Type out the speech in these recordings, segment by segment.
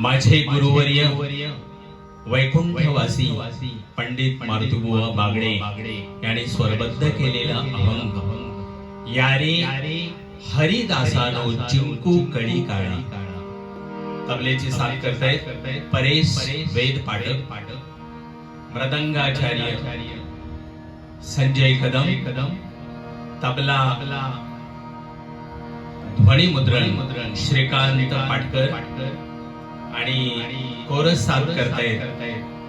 माझे गुरुवर्य वैकुंठवासी पंडित मारुतीबुवा बागडे यांनी स्वरबद्ध केलेला अभंग. यारे हरिदासानो जिंकू कळी काळी तबलेची साथ करतायत परेश वेद पाटक मृदंगाचार्य. संजय कदम. तबला. ध्वनी मुद्रण श्रीकांत पाटकर. आणि कोरस साथ करतायत.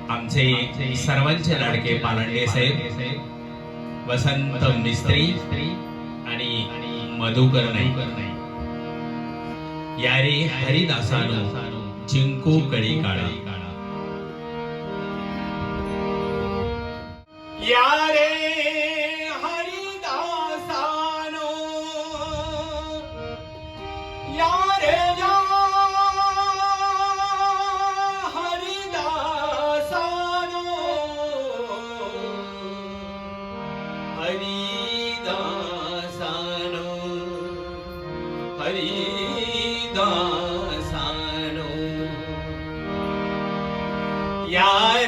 आमचे सर्वांचे लाडके पालंडे साहेब वसंत मिस्त्री आणि मधुकर नाही यारे हरिदासानो जिंकू कळी काळा यारे हरिदासानो। या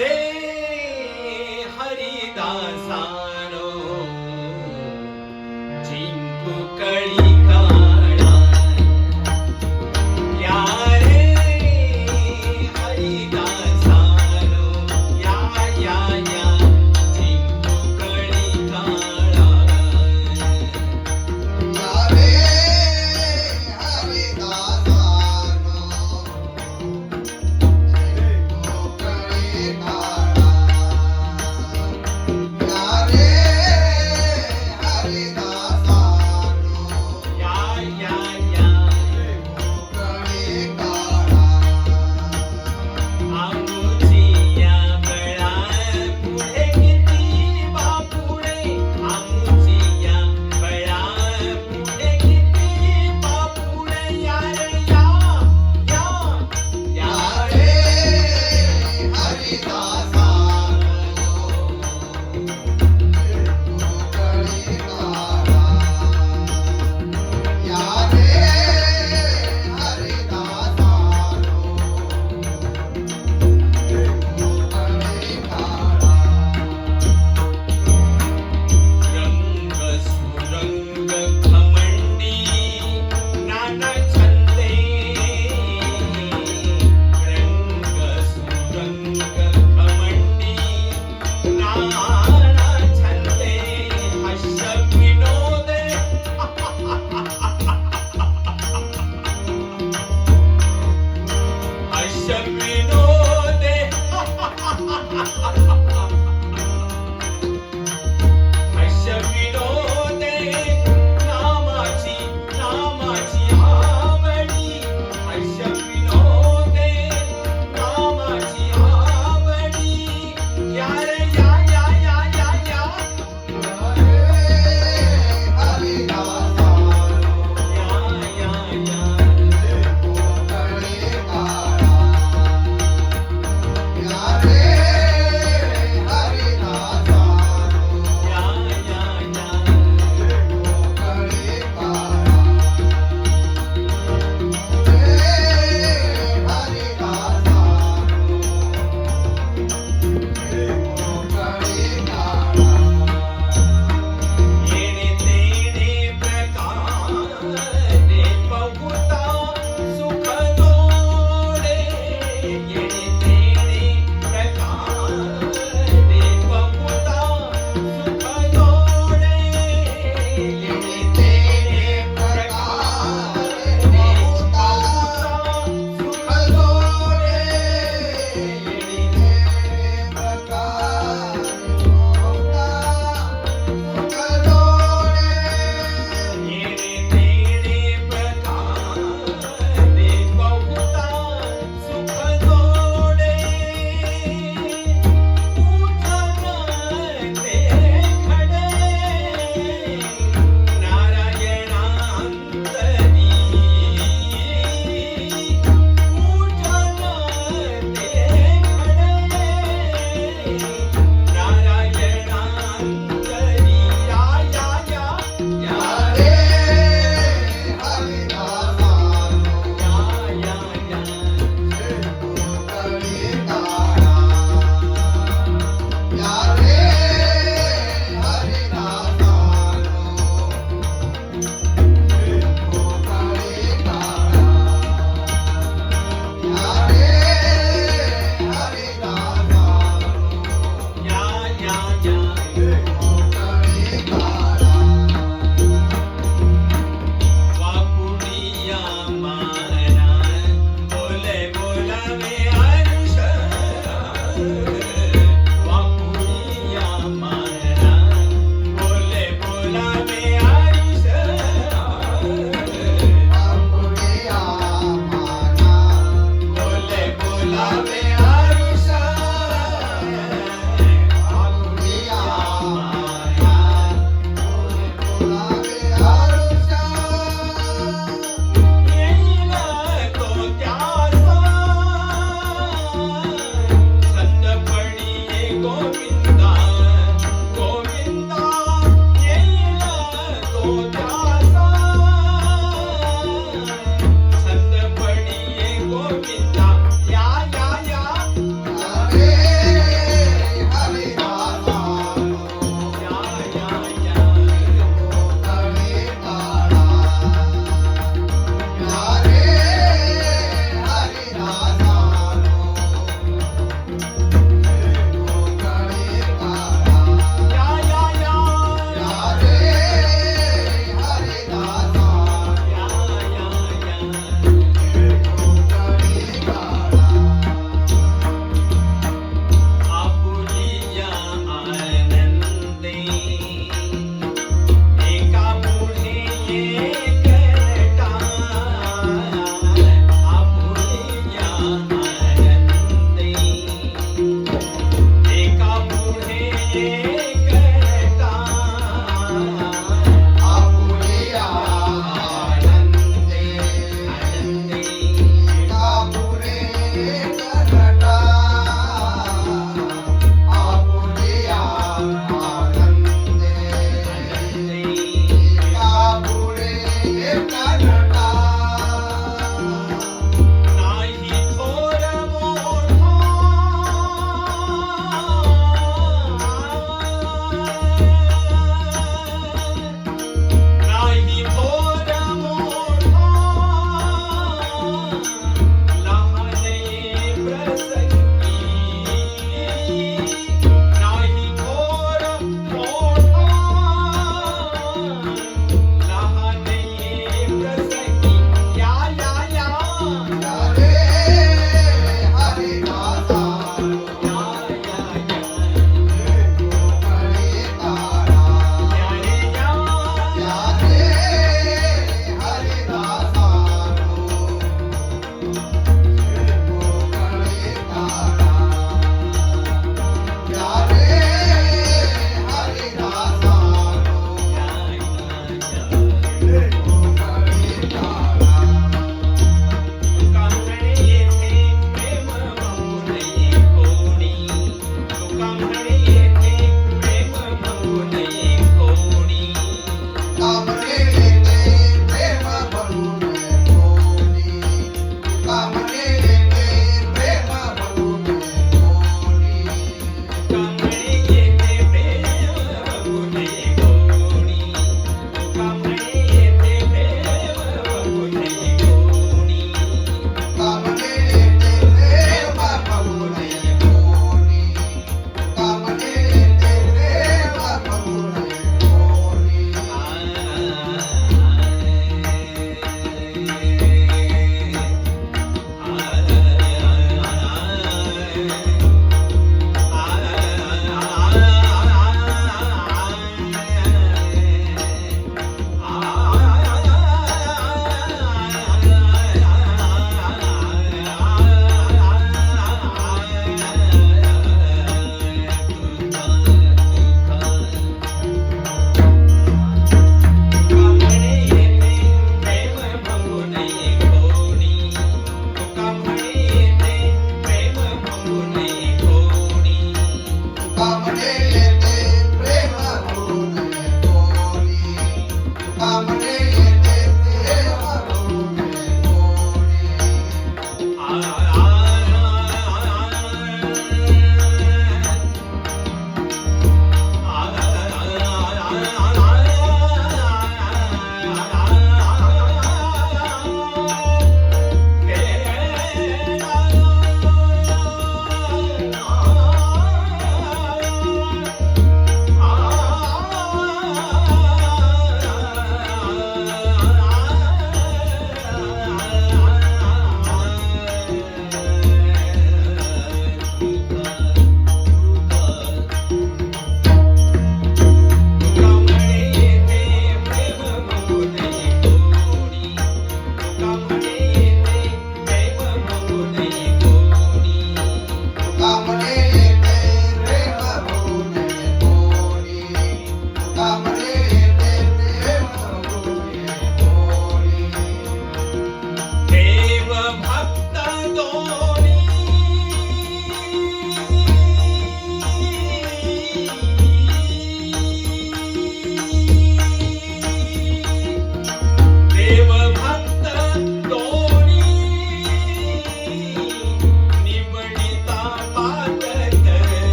come.